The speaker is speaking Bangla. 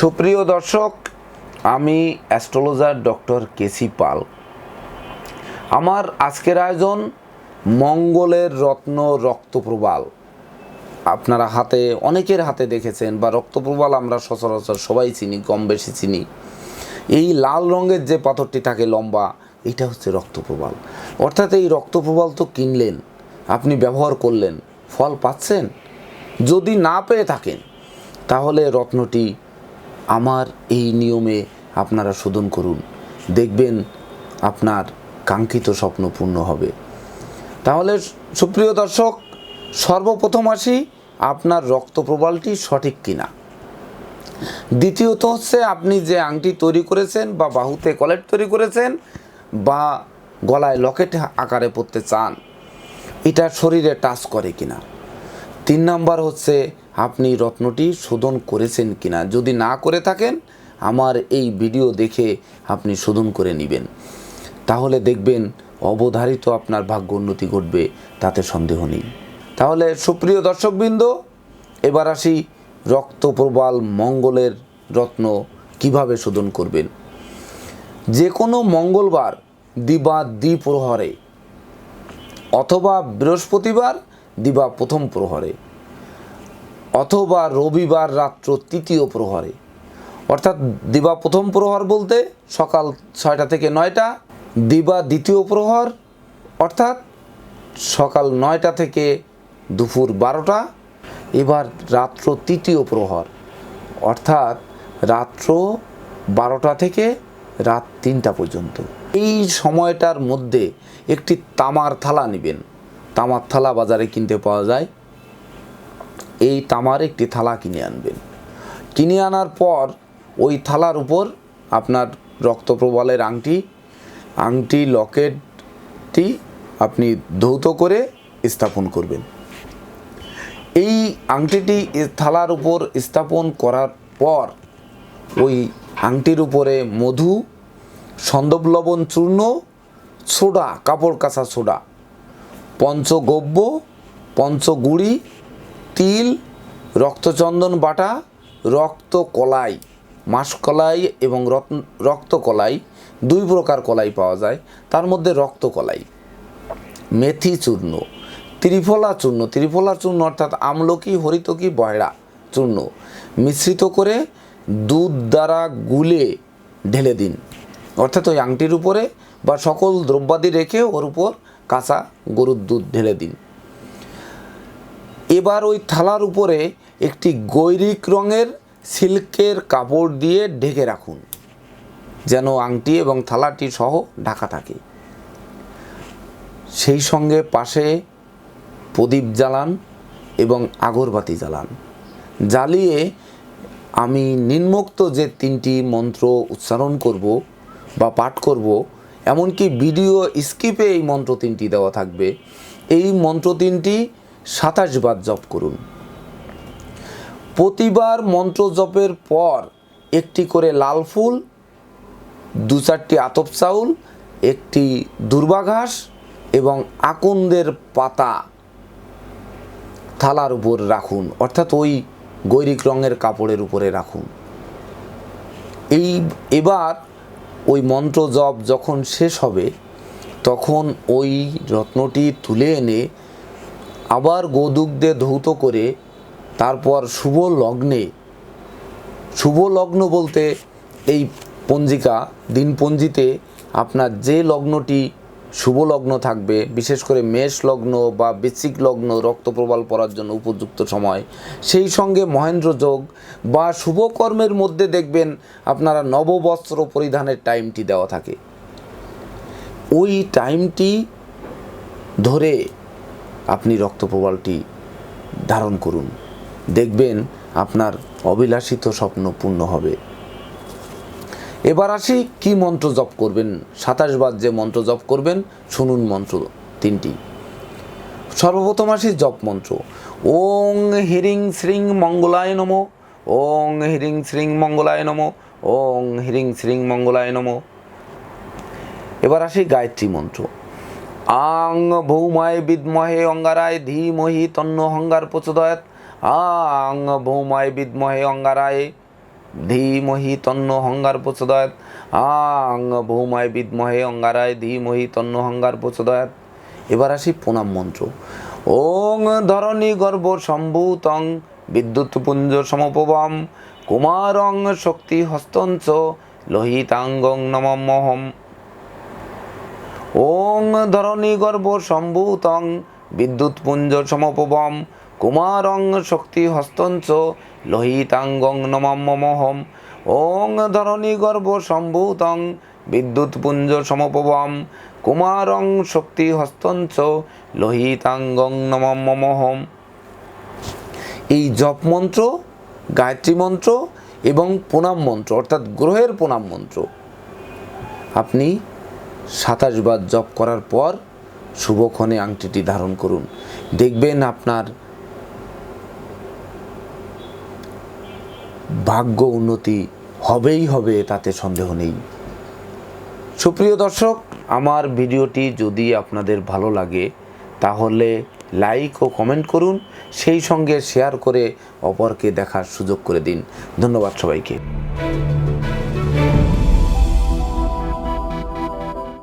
সুপ্রিয় দর্শক, আমি অ্যাস্ট্রোলজার ডক্টর কেসি পাল। আমার আজকের আয়োজন মঙ্গলের রত্ন রক্তপ্রবাল। আপনারা হাতে, অনেকের হাতে দেখেছেন, বা রক্তপ্রবাল আমরা সচরাচর সবাই চিনি, কম বেশি চিনি। এই লাল রঙের যে পাথরটি থাকে লম্বা, এটা হচ্ছে রক্তপ্রবাল। অর্থাৎ এই রক্তপ্রবাল তো কিনলেন, আপনি ব্যবহার করলেন, ফল পাচ্ছেন। যদি না পেয়ে থাকেন, তাহলে রত্নটি আমার এই নিয়মে আপনারা শোধন করুন। দেখবেন আপনার কাঙ্ক্ষিত স্বপ্ন পূর্ণ হবে। তাহলে সুপ্রিয় দর্শক, সর্বপ্রথম আসি আপনার রক্ত প্রবালটি সঠিক কিনা। দ্বিতীয়ত হচ্ছে আপনি যে আংটি তৈরি করেছেন বা বাহুতে কলেট তৈরি করেছেন বা গলায় লকেট আকারে পড়তে চান, এটা শরীরে টাচ করে কিনা। তিন নাম্বার হচ্ছে, আপনি রত্নটি শোধন করেছেন কিনা? যদি না করে থাকেন, আমার এই ভিডিও দেখে আপনি শোধন করে নেবেন। তাহলে দেখবেন, অবধারিত আপনার ভাগ্য উন্নতি ঘটবে, তাতে সন্দেহ নেই। তাহলে সুপ্রিয় দর্শকবৃন্দ, এবার আসি রক্তপ্রবাল মঙ্গলের রত্ন কীভাবে শোধন করবেন। যে কোনো মঙ্গলবার, দিবা দ্বিপ্রহরে, অথবা বৃহস্পতিবার দিবা প্রথম প্রহরে, অথবা রবিবার রাত্র তৃতীয় প্রহরে। অর্থাৎ দিবা প্রথম প্রহর বলতে সকাল ছয়টা থেকে নয়টা, দিবা দ্বিতীয় প্রহর, অর্থাৎ সকাল নয়টা থেকে দুপুর বারোটা, এবার রাত্র তৃতীয় প্রহর। অর্থাৎ রাত্র বারোটা থেকে রাত তিনটা পর্যন্ত। এই সময়টার মধ্যে একটি তামার থালা নেবেন। তামার থালা বাজারে কিনতে পাওয়া যায়। এই তামার একটি থালা কিনে আনবেন। কিনে আনার পর ওই থালার উপর আপনার রক্ত রক্তপ্রবালের আংটি আংটি, লকেটটি আপনি ধৌত করে স্থাপন করবেন। এই আংটিটি থালার উপর স্থাপন করার পর ওই আংটির উপরে মধু, সন্দব লবণ চূর্ণ, সোডা, কাপড় কাঁচা সোডা পঞ্চগব্য, পঞ্চগুড়ি, তিল, রক্তচন্দন বাটা রক্ত কলাই মাসকলাই এবং রত্ন- রক্ত কলাই দুই প্রকার কলাই পাওয়া যায়। তার মধ্যে রক্ত কলাই মেথি চূর্ণ, ত্রিফলা চূর্ণ ত্রিফলা চূর্ণ অর্থাৎ আমলকি, হরিতকি বয়রা চূর্ণ মিশ্রিত করে দুধ দ্বারা গুলে ঢেলে দিন। অর্থাৎ ওই আংটির উপরে বা সকল দ্রব্যাদি রেখে ওর উপর কাঁচা গরুর দুধ ঢেলে দিন। এবার ওই থালার উপরে একটি গৈরিক রঙের সিল্কের কাপড় দিয়ে ঢেকে রাখুন, যেন আংটি এবং থালাটি সহ ঢাকা থাকে। সেই সঙ্গে পাশে প্রদীপ জ্বালান এবং আগরবাতি জ্বালান। জ্বালিয়ে আমি নিম্নোক্ত যে তিনটি মন্ত্র উচ্চারণ করব বা পাঠ করব এমনকি ভিডিও স্কিপে এই মন্ত্র তিনটি দেওয়া থাকবে। এই মন্ত্র তিনটি সাতাশ বার জপ করুন। প্রতিবার মন্ত্র জপের পর একটি করে লাল ফুল, দু চারটি আতপ চাউল, একটি দুর্বাঘাস এবং আকন্দের পাতা থালার উপর রাখুন। অর্থাৎ ওই গৈরিক রঙের কাপড়ের উপরে রাখুন। এই এবার ওই মন্ত্র জপ যখন শেষ হবে, তখন ওই রত্নটি তুলে এনে আবার গোদুগ্ধে ধৌত করে তারপর শুভ লগ্নে, শুভ লগ্ন বলতে এই পঞ্জিকা, দিনপঞ্জিতে আপনার যে লগ্নটি শুভ লগ্ন থাকবে, বিশেষ করে মেষ লগ্ন বা বৃশ্চিক লগ্ন রক্তপ্রবাল পড়ার জন্য উপযুক্ত সময়। সেই সঙ্গে মহেন্দ্র যোগ বা শুভকর্মের মধ্যে দেখবেন আপনারা নববস্ত্র পরিধানের টাইমটি দেওয়া থাকে। ওই টাইমটি ধরে আপনি রক্তপ্রবালটি ধারণ করুন। দেখবেন আপনার অবিলাসিত স্বপ্ন পূর্ণ হবে। এবার আসি কি মন্ত্র জপ করবেন। সাতাশ বার যে মন্ত্র জপ করবেন, শুনুন মন্ত্র তিনটি। সর্বপ্রথম আসি জপ মন্ত্র। ওং হিরিং শ্রিং মঙ্গলায় নম, ওং হিরিং শ্রিং মঙ্গলায় নম, ওং হিরিং শ্রিং মঙ্গলায় নম। এবার আসি গায়ত্রী মন্ত্র। আং ভৌমায় বিদ্মহে অঙ্গারায় ধীমহি তন্ন হঙ্গার প্রচোদয়াত। আং ভৌমায় বিদ্মহে অঙ্গারায় ধীমহি তন্ন হঙ্গার প্রচোদয়াত। আং ভৌমায় বিদ্মহে অঙ্গারায় ধীমহি তন্ন হঙ্গার প্রচোদয়াত। এবার আসি প্রণাম মন্ত্র। ওং ধরণী গর্ব সম্ভূতং বিদ্যুৎ পুঞ্জ সমপবম কুমারং শক্তি হস্তঞ্চ লোহিতাঙ্গং নমমহম ওং ধরণী গর্ব সম্ভূতং বিদ্যুৎ পুঞ্জ সমপবম কুমারং শক্তি হস্তঞ্চ লোহিতাঙ্গং নমমহম ওং ধরণী গর্ভ সম্ভূতং বিদ্যুৎ পুঞ্জ সমপবম। কুমারং শক্তি হস্তঞ্চ লোহিতাঙ্গং নমমহম এই জপ মন্ত্র গায়ত্রী মন্ত্র এবং প্রণাম মন্ত্র, অর্থাৎ গ্রহের প্রণাম মন্ত্র, আপনি সাতাশ বার জপ করার পর শুভক্ষণে আংটিটি ধারণ করুন। দেখবেন আপনার ভাগ্য উন্নতি হবেই হবে, তাতে সন্দেহ নেই। সুপ্রিয় দর্শক, আমার ভিডিওটি যদি আপনাদের ভালো লাগে, তাহলে লাইক ও কমেন্ট করুন, সেই সঙ্গে শেয়ার করে অপরকে দেখার সুযোগ করে দিন। ধন্যবাদ সবাইকে।